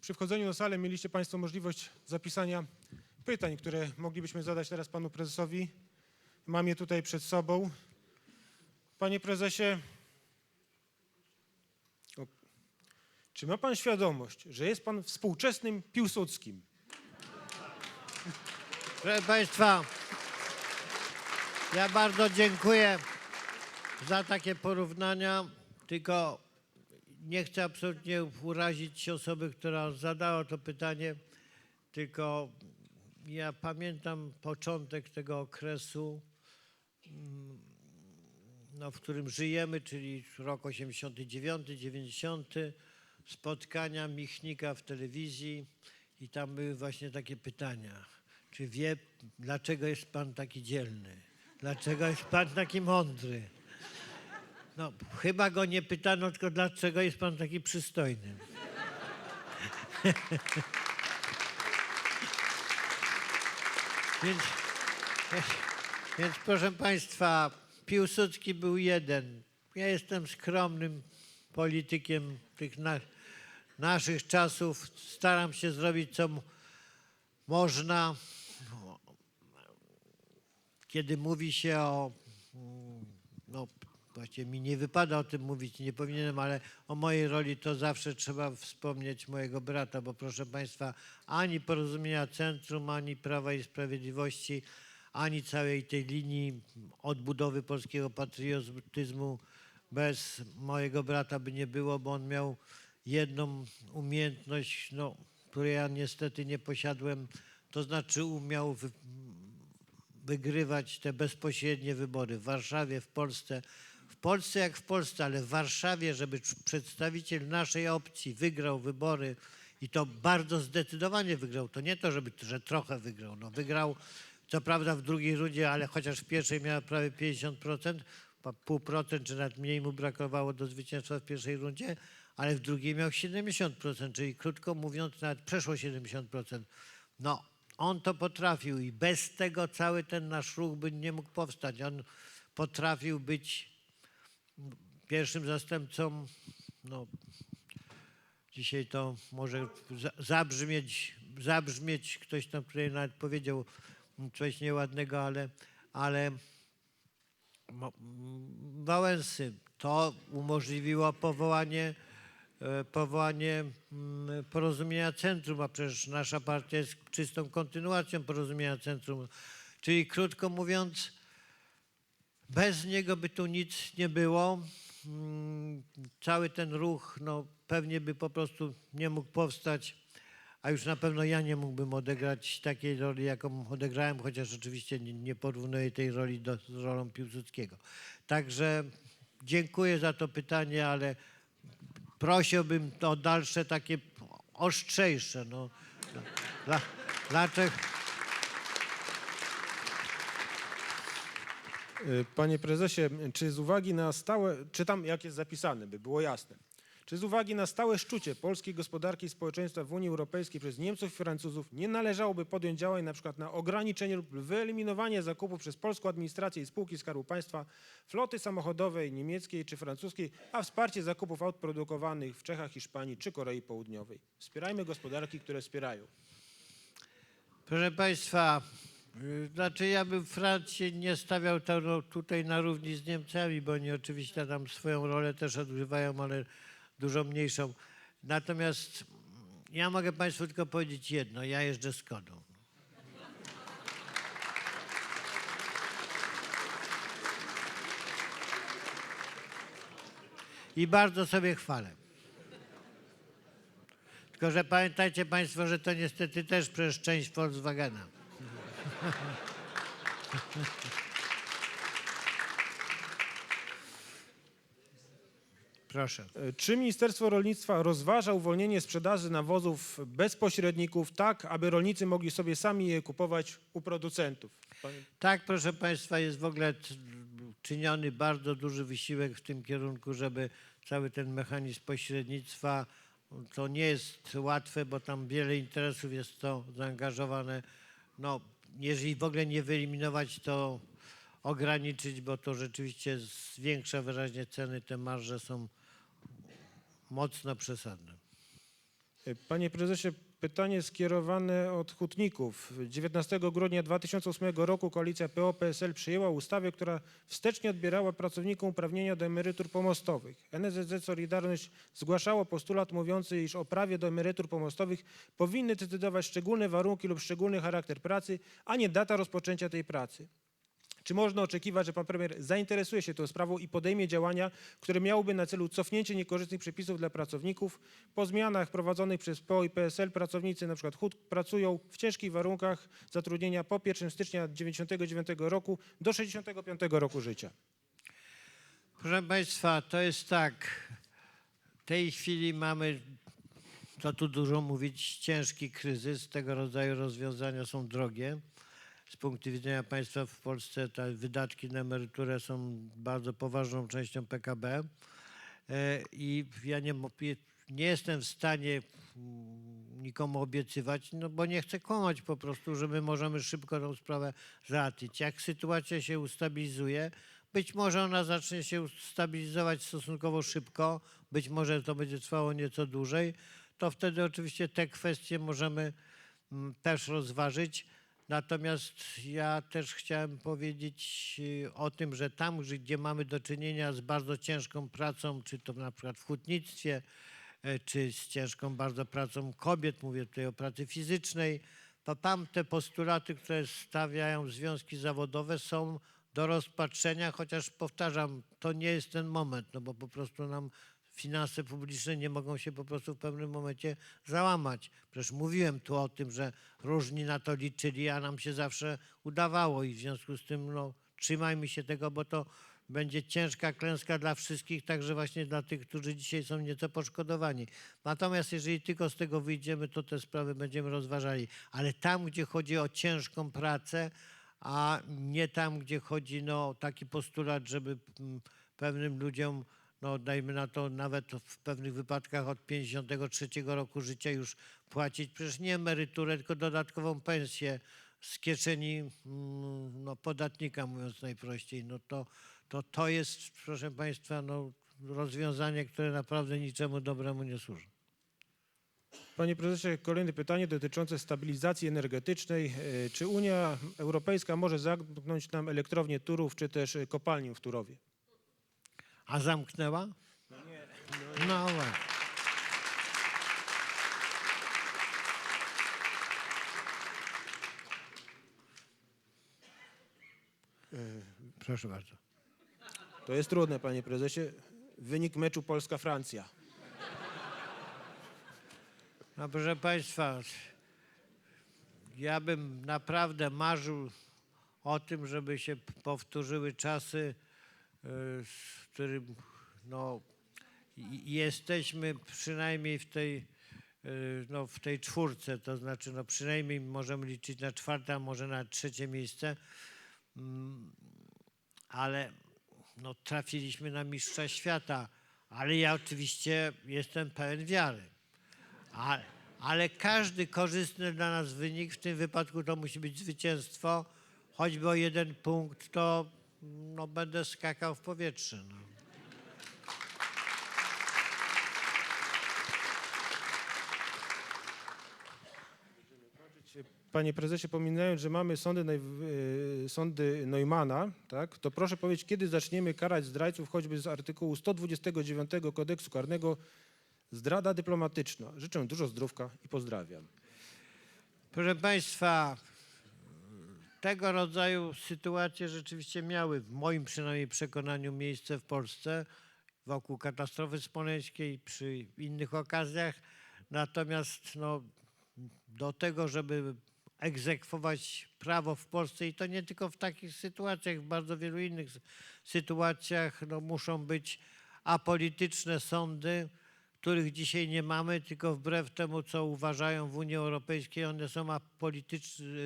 Przy wchodzeniu do sali mieliście Państwo możliwość zapisania pytań, które moglibyśmy zadać teraz Panu Prezesowi. Mam je tutaj przed sobą. Panie Prezesie, czy ma Pan świadomość, że jest Pan współczesnym Piłsudskim? Proszę Państwa, ja bardzo dziękuję za takie porównania, tylko nie chcę absolutnie urazić osoby, która zadała to pytanie, tylko ja pamiętam początek tego okresu, mm, no, w którym żyjemy, czyli rok 89, 90, spotkania Michnika w telewizji i tam były właśnie takie pytania. Czy wie, dlaczego jest pan taki dzielny? Dlaczego jest pan taki mądry? No, chyba go nie pytano, tylko dlaczego jest pan taki przystojny. więc, więc proszę państwa, Piłsudski był jeden. Ja jestem skromnym politykiem tych na, naszych czasów. Staram się zrobić, co można. Kiedy mówi się o, no właściwie mi nie wypada o tym mówić, nie powinienem, ale o mojej roli to zawsze trzeba wspomnieć mojego brata, bo proszę Państwa, ani porozumienia Centrum, ani Prawa i Sprawiedliwości, ani całej tej linii odbudowy polskiego patriotyzmu bez mojego brata by nie było, bo on miał jedną umiejętność, no, której ja niestety nie posiadłem, to znaczy umiał wy, wygrywać te bezpośrednie wybory w Warszawie, w Polsce. W Polsce jak w Polsce, ale w Warszawie, żeby przedstawiciel naszej opcji wygrał wybory i to bardzo zdecydowanie wygrał. To nie to, żeby, że trochę wygrał. No, wygrał co prawda w drugiej rundzie, ale chociaż w pierwszej miał prawie 50%, pa- pół procent czy nawet mniej mu brakowało do zwycięstwa w pierwszej rundzie, ale w drugiej miał 70%, czyli krótko mówiąc nawet przeszło 70%. No, on to potrafił i bez tego cały ten nasz ruch by nie mógł powstać. On potrafił być pierwszym zastępcą, no dzisiaj to może za- zabrzmieć, zabrzmieć, ktoś tam tutaj nawet powiedział coś nieładnego, ale, ale Wałęsy. To umożliwiło powołanie, e, powołanie mm, porozumienia centrum, a przecież nasza partia jest czystą kontynuacją porozumienia centrum. Czyli krótko mówiąc, bez niego by tu nic nie było. Mm, Cały ten ruch no, pewnie by po prostu nie mógł powstać, a już na pewno ja nie mógłbym odegrać takiej roli, jaką odegrałem, chociaż oczywiście nie, nie porównuję tej roli do, z rolą Piłsudskiego. Także dziękuję za to pytanie, ale prosiłbym o dalsze takie ostrzejsze. No. Dla, dlaczego? Panie prezesie, czy z uwagi na stałe, czytam jak jest zapisane, by było jasne. Czy z uwagi na stałe szczucie polskiej gospodarki i społeczeństwa w Unii Europejskiej przez Niemców i Francuzów nie należałoby podjąć działań na przykład na ograniczenie lub wyeliminowanie zakupów przez polską administrację i spółki Skarbu Państwa floty samochodowej niemieckiej czy francuskiej, a wsparcie zakupów aut produkowanych w Czechach, Hiszpanii czy Korei Południowej? Wspierajmy gospodarki, które wspierają. Proszę Państwa, y, znaczy ja bym Francję nie stawiał to, no, tutaj na równi z Niemcami, bo oni oczywiście tam swoją rolę też odgrywają, ale dużo mniejszą. Natomiast mm, ja mogę Państwu tylko powiedzieć jedno, ja jeżdżę Skodą. I bardzo sobie chwalę. Tylko, że pamiętajcie Państwo, że to niestety też przecież część Volkswagena. Proszę. E, Czy Ministerstwo Rolnictwa rozważa uwolnienie sprzedaży nawozów bez pośredników, tak aby rolnicy mogli sobie sami je kupować u producentów? Panie- Tak, proszę Państwa, jest w ogóle czyniony bardzo duży wysiłek w tym kierunku, żeby cały ten mechanizm pośrednictwa, to nie jest łatwe, bo tam wiele interesów jest w to zaangażowane. No, jeżeli w ogóle nie wyeliminować, to ograniczyć, bo to rzeczywiście zwiększa wyraźnie ceny, te marże są mocno przesadne. Panie prezesie, pytanie skierowane od hutników. 19 grudnia 2008 roku koalicja PO-PSL przyjęła ustawę, która wstecznie odbierała pracownikom uprawnienia do emerytur pomostowych. NSZZ Solidarność zgłaszało postulat mówiący, iż o prawie do emerytur pomostowych powinny decydować szczególne warunki lub szczególny charakter pracy, a nie data rozpoczęcia tej pracy. Czy można oczekiwać, że pan premier zainteresuje się tą sprawą i podejmie działania, które miałyby na celu cofnięcie niekorzystnych przepisów dla pracowników? Po zmianach prowadzonych przez PO i PSL pracownicy, np. HUT, pracują w ciężkich warunkach zatrudnienia po 1 stycznia 1999 roku do 65 roku życia. Proszę Państwa, to jest tak. W tej chwili mamy, to tu dużo mówić, ciężki kryzys. Tego rodzaju rozwiązania są drogie. Z punktu widzenia państwa w Polsce te wydatki na emeryturę są bardzo poważną częścią PKB. E, I ja nie, nie jestem w stanie mm, nikomu obiecywać, no bo nie chcę kłamać po prostu, że my możemy szybko tą sprawę załatwić. Jak sytuacja się ustabilizuje, być może ona zacznie się stabilizować stosunkowo szybko, być może to będzie trwało nieco dłużej, to wtedy oczywiście te kwestie możemy mm, też rozważyć. Natomiast ja też chciałem powiedzieć y, o tym, że tam, gdzie- mamy do czynienia z bardzo ciężką pracą, czy to na przykład w hutnictwie, e, czy z ciężką bardzo pracą kobiet, mówię tutaj o pracy fizycznej, to tam te postulaty, które stawiają związki zawodowe są do rozpatrzenia, chociaż powtarzam, to nie jest ten moment, no bo po prostu nam finanse publiczne nie mogą się po prostu w pewnym momencie załamać. Przecież mówiłem tu o tym, że różni na to liczyli, a nam się zawsze udawało i w związku z tym no, trzymajmy się tego, bo to będzie ciężka klęska dla wszystkich, także właśnie dla tych, którzy dzisiaj są nieco poszkodowani. Natomiast jeżeli tylko z tego wyjdziemy, to te sprawy będziemy rozważali. Ale tam, gdzie chodzi o ciężką pracę, a nie tam, gdzie chodzi no, taki postulat, żeby mm, pewnym ludziom, no, dajmy na to nawet w pewnych wypadkach od 53 roku życia już płacić przecież nie emeryturę, tylko dodatkową pensję z kieszeni mm, no, podatnika, mówiąc najprościej, no to, to to jest, proszę Państwa, no, rozwiązanie, które naprawdę niczemu dobremu nie służy. Panie prezesie, kolejne pytanie dotyczące stabilizacji energetycznej. E, Czy Unia Europejska może zamknąć nam elektrownię Turów, czy też kopalnię w Turowie? A zamknęła? No nie. No właśnie. Proszę bardzo. To jest trudne, panie prezesie. Wynik meczu Polska-Francja. No proszę Państwa, ja bym naprawdę marzył o tym, żeby się powtórzyły czasy, w którym no, jesteśmy przynajmniej w tej, y, no, w tej czwórce, to znaczy no, przynajmniej możemy liczyć na czwarte, a może na trzecie miejsce, Mm, ale no, trafiliśmy na mistrza świata, ale ja oczywiście jestem pełen wiary. Ale, ale każdy korzystny dla nas wynik, w tym wypadku to musi być zwycięstwo, choćby o jeden punkt, to no, będę skakał w powietrze. No. Panie prezesie, pominając, że mamy sądy, naj, e, sądy Neumana, tak, to proszę powiedzieć, kiedy zaczniemy karać zdrajców choćby z artykułu 129 kodeksu karnego zdrada dyplomatyczna. Życzę dużo zdrówka i pozdrawiam. Proszę Państwa, tego rodzaju sytuacje rzeczywiście miały, w moim przynajmniej przekonaniu, miejsce w Polsce wokół katastrofy smoleńskiej, przy innych okazjach. Natomiast no, do tego, żeby egzekwować prawo w Polsce i to nie tylko w takich sytuacjach, w bardzo wielu innych sy- sytuacjach no, muszą być apolityczne sądy, których dzisiaj nie mamy, tylko wbrew temu, co uważają w Unii Europejskiej, one są,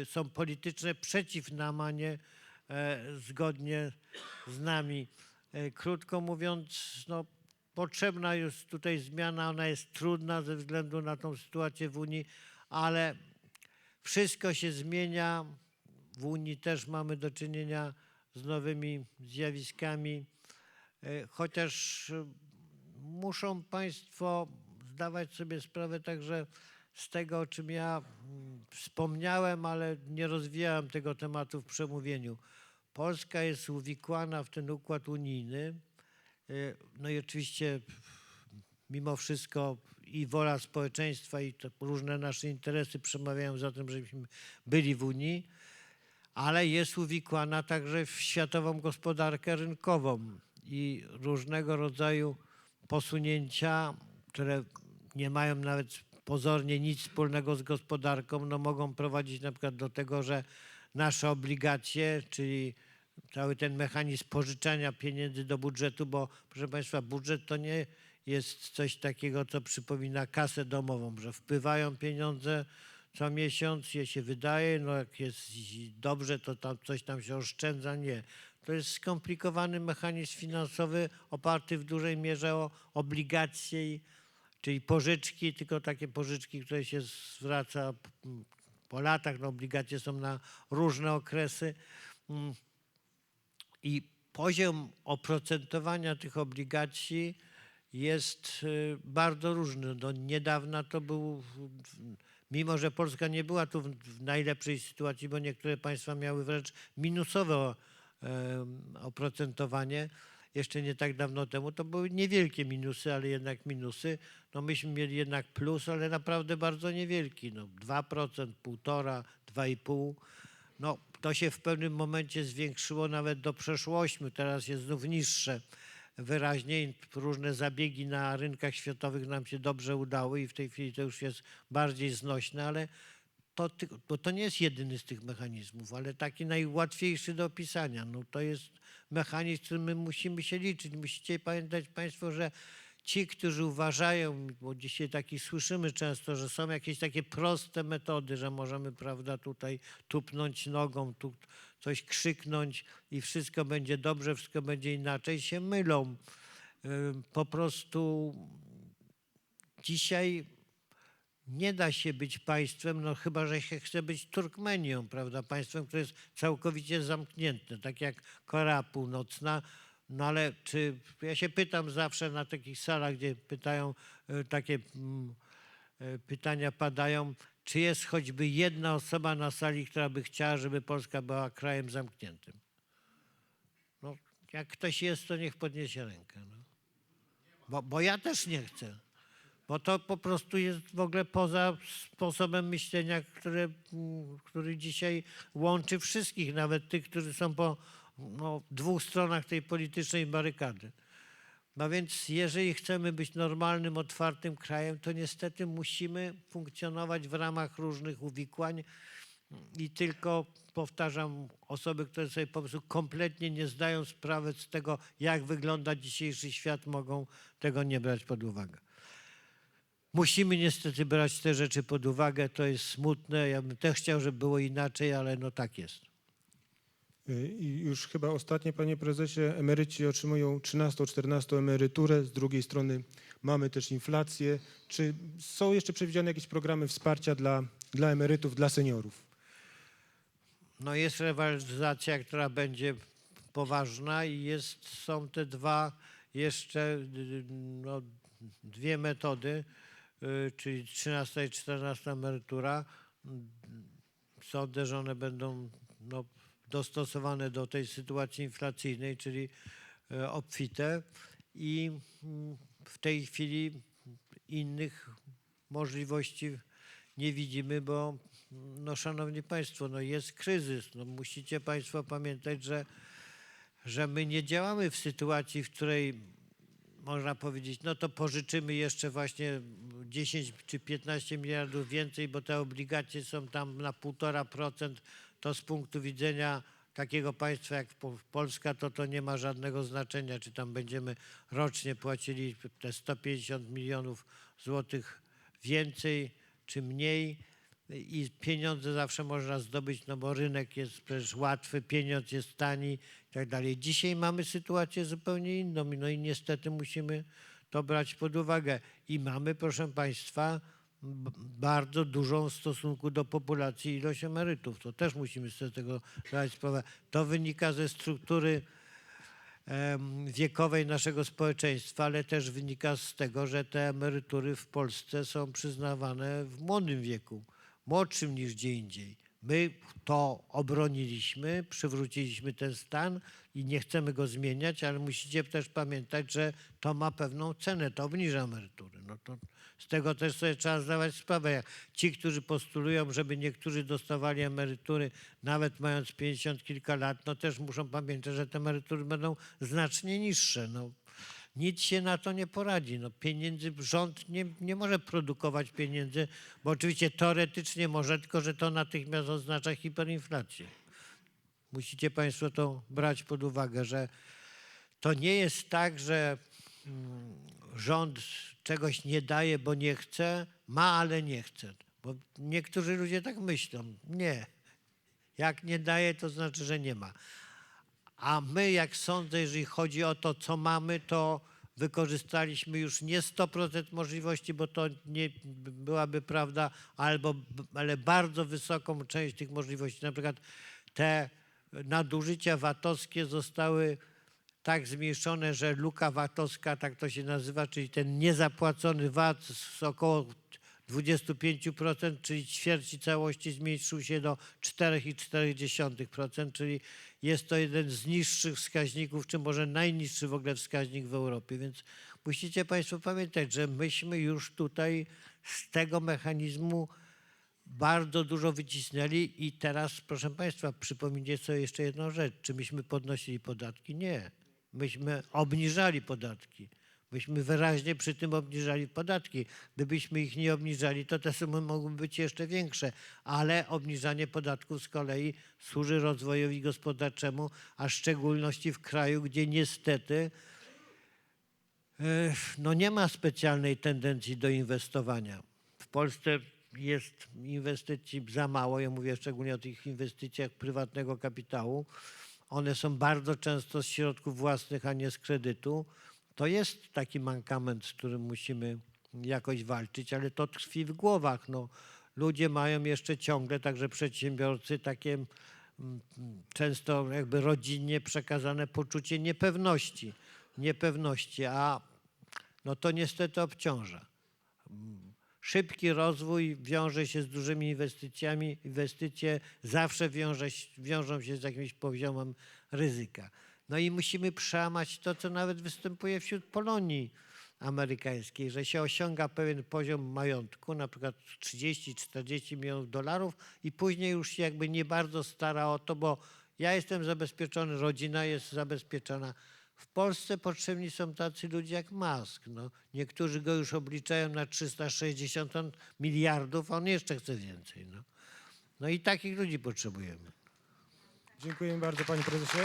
są polityczne przeciw nam, a nie e, zgodnie z nami. E, krótko mówiąc, no, potrzebna jest tutaj zmiana, ona jest trudna ze względu na tą sytuację w Unii, ale wszystko się zmienia. W Unii też mamy do czynienia z nowymi zjawiskami, e, chociaż muszą Państwo zdawać sobie sprawę także z tego, o czym ja mm, wspomniałem, ale nie rozwijałem tego tematu w przemówieniu. Polska jest uwikłana w ten układ unijny. Y, No i oczywiście mimo wszystko i wola społeczeństwa i różne nasze interesy przemawiają za tym, żebyśmy byli w Unii, ale jest uwikłana także w światową gospodarkę rynkową i różnego rodzaju posunięcia, które nie mają nawet pozornie nic wspólnego z gospodarką, no mogą prowadzić na przykład do tego, że nasze obligacje, czyli cały ten mechanizm pożyczania pieniędzy do budżetu, bo proszę Państwa, budżet to nie jest coś takiego, co przypomina kasę domową, że wpływają pieniądze co miesiąc, je się wydaje, no jak jest dobrze, to tam coś tam się oszczędza. Nie. To jest skomplikowany mechanizm finansowy oparty w dużej mierze o obligacje, czyli pożyczki, tylko takie pożyczki, które się zwraca po latach. No, obligacje są na różne okresy. Mm, i poziom oprocentowania tych obligacji jest y, bardzo różny. Do niedawna to był, mimo że Polska nie była tu w, najlepszej sytuacji, bo niektóre państwa miały wręcz minusowe oprocentowanie, jeszcze nie tak dawno temu, to były niewielkie minusy, ale jednak minusy. No myśmy mieli jednak plus, ale naprawdę bardzo niewielki. No 2%, 1,5%, 2,5%. No, to się w pewnym momencie zwiększyło nawet do przeszło 8, teraz jest znów niższe. Wyraźnie różne zabiegi na rynkach światowych nam się dobrze udały i w tej chwili to już jest bardziej znośne, ale bo to nie jest jedyny z tych mechanizmów, ale taki najłatwiejszy do opisania. No, to jest mechanizm, z którym my musimy się liczyć. Musicie pamiętać Państwo, że ci, którzy uważają, bo dzisiaj taki słyszymy często, że są jakieś takie proste metody, że możemy, prawda, tutaj tupnąć nogą, tu coś krzyknąć i wszystko będzie dobrze, wszystko będzie inaczej, się mylą. Po prostu dzisiaj nie da się być państwem, no chyba, że się chce być Turkmenią, prawda? Państwem, które jest całkowicie zamknięte, tak jak Korea Północna. No ale czy, ja się pytam zawsze na takich salach, gdzie pytają, e, takie mm, e, pytania padają, czy jest choćby jedna osoba na sali, która by chciała, żeby Polska była krajem zamkniętym? No, jak ktoś jest, to niech podniesie rękę. No. Bo, bo ja też nie chcę. Bo to po prostu jest w ogóle poza sposobem myślenia, które, mm, który dzisiaj łączy wszystkich, nawet tych, którzy są po no, dwóch stronach tej politycznej barykady. No więc jeżeli chcemy być normalnym, otwartym krajem, to niestety musimy funkcjonować w ramach różnych uwikłań i tylko, powtarzam, osoby, które sobie po prostu kompletnie nie zdają sprawy z tego, jak wygląda dzisiejszy świat, mogą tego nie brać pod uwagę. Musimy niestety brać te rzeczy pod uwagę, to jest smutne. Ja bym też chciał, żeby było inaczej, ale no tak jest. Y, I już chyba ostatnie, panie prezesie, emeryci otrzymują 13-14 emeryturę, z drugiej strony mamy też inflację. Czy są jeszcze przewidziane jakieś programy wsparcia dla, dla emerytów, dla seniorów? No jest rewaloryzacja, która będzie poważna i jest, są te dwa jeszcze y, no, dwie metody, y, czyli 13 i 14 emerytura. Sądzę, że one będą no, dostosowane do tej sytuacji inflacyjnej, czyli e, obfite i mm, w tej chwili innych możliwości nie widzimy, bo no szanowni państwo, no jest kryzys. No musicie państwo pamiętać, że, że my nie działamy w sytuacji, w której można powiedzieć, no to pożyczymy jeszcze właśnie 10 czy 15 miliardów więcej, bo te obligacje są tam na 1,5%, to z punktu widzenia takiego państwa jak Po- Polska, to to nie ma żadnego znaczenia, czy tam będziemy rocznie płacili te 150 milionów złotych więcej czy mniej i pieniądze zawsze można zdobyć, no bo rynek jest przecież łatwy, pieniądz jest tani i tak dalej. Dzisiaj mamy sytuację zupełnie inną, no i niestety musimy to brać pod uwagę. I mamy, proszę Państwa, bardzo dużą w stosunku do populacji ilość emerytów. To też musimy sobie z tego zdawać sprawę. To wynika ze struktury wiekowej naszego społeczeństwa, ale też wynika z tego, że te emerytury w Polsce są przyznawane w młodym wieku, młodszym niż gdzie indziej. My to obroniliśmy, przywróciliśmy ten stan i nie chcemy go zmieniać, ale musicie też pamiętać, że to ma pewną cenę, to obniża emerytury. No to z tego też sobie trzeba zdawać sprawę. Jak ci, którzy postulują, żeby niektórzy dostawali emerytury nawet mając 50 kilka lat, no też muszą pamiętać, że te emerytury będą znacznie niższe. No, nic się na to nie poradzi. No, pieniędzy, rząd nie, nie może produkować pieniędzy, bo oczywiście teoretycznie może, tylko że to natychmiast oznacza hiperinflację. Musicie Państwo to brać pod uwagę, że to nie jest tak, że mm, rząd czegoś nie daje, bo nie chce, ma, ale nie chce. Bo niektórzy ludzie tak myślą. Nie. Jak nie daje, to znaczy, że nie ma. A my, jak sądzę, jeżeli chodzi o to, co mamy, to wykorzystaliśmy już nie 100% możliwości, bo to nie byłaby prawda, albo, ale bardzo wysoką część tych możliwości. Na przykład te nadużycia VAT-owskie zostały tak zmniejszone, że luka VAT-owska, tak to się nazywa, czyli ten niezapłacony VAT z około 25%, czyli ćwierci całości zmniejszył się do 4,4%, czyli jest to jeden z niższych wskaźników, czy może najniższy w ogóle wskaźnik w Europie. Więc musicie Państwo pamiętać, że myśmy już tutaj z tego mechanizmu bardzo dużo wycisnęli i teraz, proszę Państwa, przypomnijcie sobie jeszcze jedną rzecz. Czy myśmy podnosili podatki? Nie. Myśmy obniżali podatki. Myśmy wyraźnie przy tym obniżali podatki. Gdybyśmy ich nie obniżali, to te sumy mogłyby być jeszcze większe, ale obniżanie podatków z kolei służy rozwojowi gospodarczemu, a w szczególności w kraju, gdzie niestety e, no nie ma specjalnej tendencji do inwestowania. W Polsce jest inwestycji za mało. Ja mówię szczególnie o tych inwestycjach prywatnego kapitału. One są bardzo często z środków własnych, a nie z kredytu. To jest taki mankament, z którym musimy jakoś walczyć, ale to tkwi w głowach. No, ludzie mają jeszcze ciągle, także przedsiębiorcy, takie mm, często jakby rodzinnie przekazane poczucie niepewności. Niepewności, a no to niestety obciąża. Szybki rozwój wiąże się z dużymi inwestycjami. Inwestycje zawsze wiąże, wiążą się z jakimś poziomem ryzyka. No i musimy przełamać to, co nawet występuje wśród Polonii amerykańskiej, że się osiąga pewien poziom majątku, na przykład 30-40 milionów dolarów i później już się jakby nie bardzo stara o to, bo ja jestem zabezpieczony, rodzina jest zabezpieczona. W Polsce potrzebni są tacy ludzie jak Musk. No, niektórzy go już obliczają na 360 miliardów, a on jeszcze chce więcej. No, no i takich ludzi potrzebujemy. Dziękuję bardzo panie prezesie.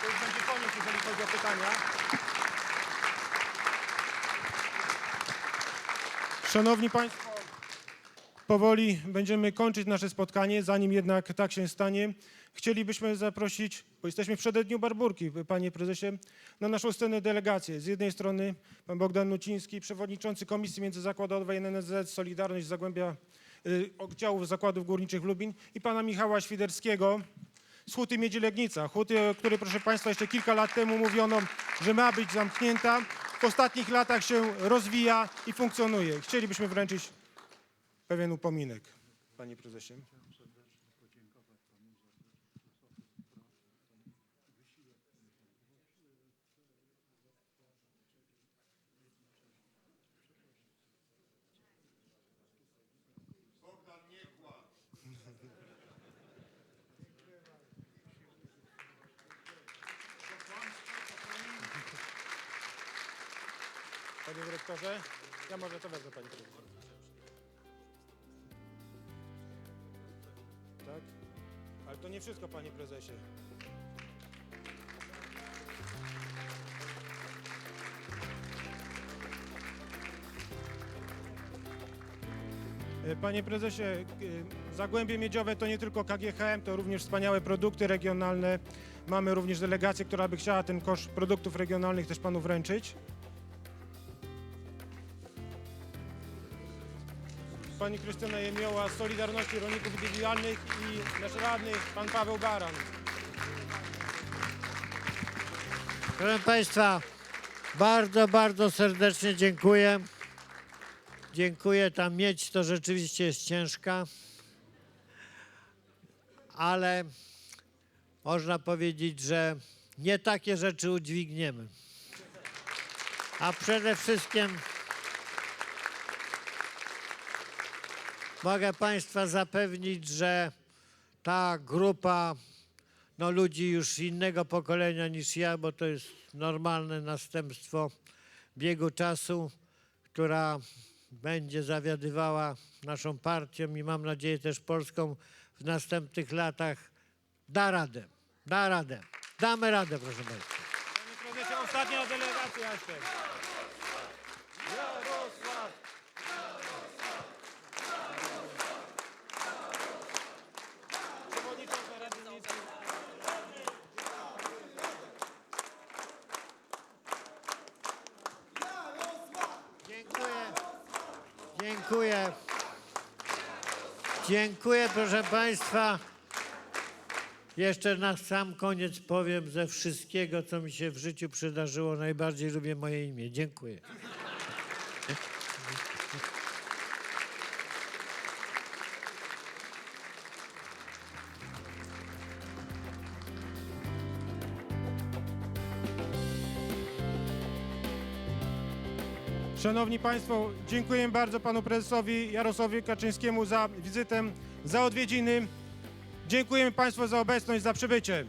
To już będzie koniec, jeżeli chodzi o pytania. Szanowni Państwo, powoli będziemy kończyć nasze spotkanie. Zanim jednak tak się stanie, chcielibyśmy zaprosić, bo jesteśmy w przededniu Barburki, Panie Prezesie, na naszą scenę delegację. Z jednej strony Pan Bogdan Nuciński, Przewodniczący Komisji Międzyzakładowej NNZ Solidarność Zagłębia y, Oddziałów Zakładów Górniczych Lubin i Pana Michała Świderskiego, z Huty Miedzi Legnica. Huty, o której proszę Państwa jeszcze kilka lat temu mówiono, że ma być zamknięta. W ostatnich latach się rozwija i funkcjonuje. Chcielibyśmy wręczyć pewien upominek, Panie Prezesie. Dyrektorze, ja może to wezmę, Panie Prezesie. Tak? Ale to nie wszystko, Panie Prezesie. E, Panie prezesie, e, Zagłębie Miedziowe to nie tylko KGHM, to również wspaniałe produkty regionalne. Mamy również delegację, która by chciała ten kosz produktów regionalnych też panu wręczyć. Pani Krystyna Jemioła z Solidarności Rolników Indywidualnych i nasz radny, pan Paweł Baran. Proszę Państwa, bardzo, bardzo serdecznie dziękuję. Dziękuję. Ta miedź to rzeczywiście jest ciężka, ale można powiedzieć, że nie takie rzeczy udźwigniemy. A przede wszystkim mogę Państwa zapewnić, że ta grupa no, ludzi już innego pokolenia niż ja, bo to jest normalne następstwo biegu czasu, która będzie zawiadywała naszą partią i mam nadzieję też Polską w następnych latach, da radę, da radę. Damy radę, proszę Państwa. Panie prezesie, ostatnia delegacja jeszcze. Dziękuję. Dziękuję, proszę Państwa. Jeszcze na sam koniec powiem ze wszystkiego, co mi się w życiu przydarzyło. Najbardziej lubię moje imię. Dziękuję. Szanowni Państwo, dziękuję bardzo Panu Prezesowi Jarosławowi Kaczyńskiemu za wizytę, za odwiedziny. Dziękujemy Państwu za obecność, za przybycie.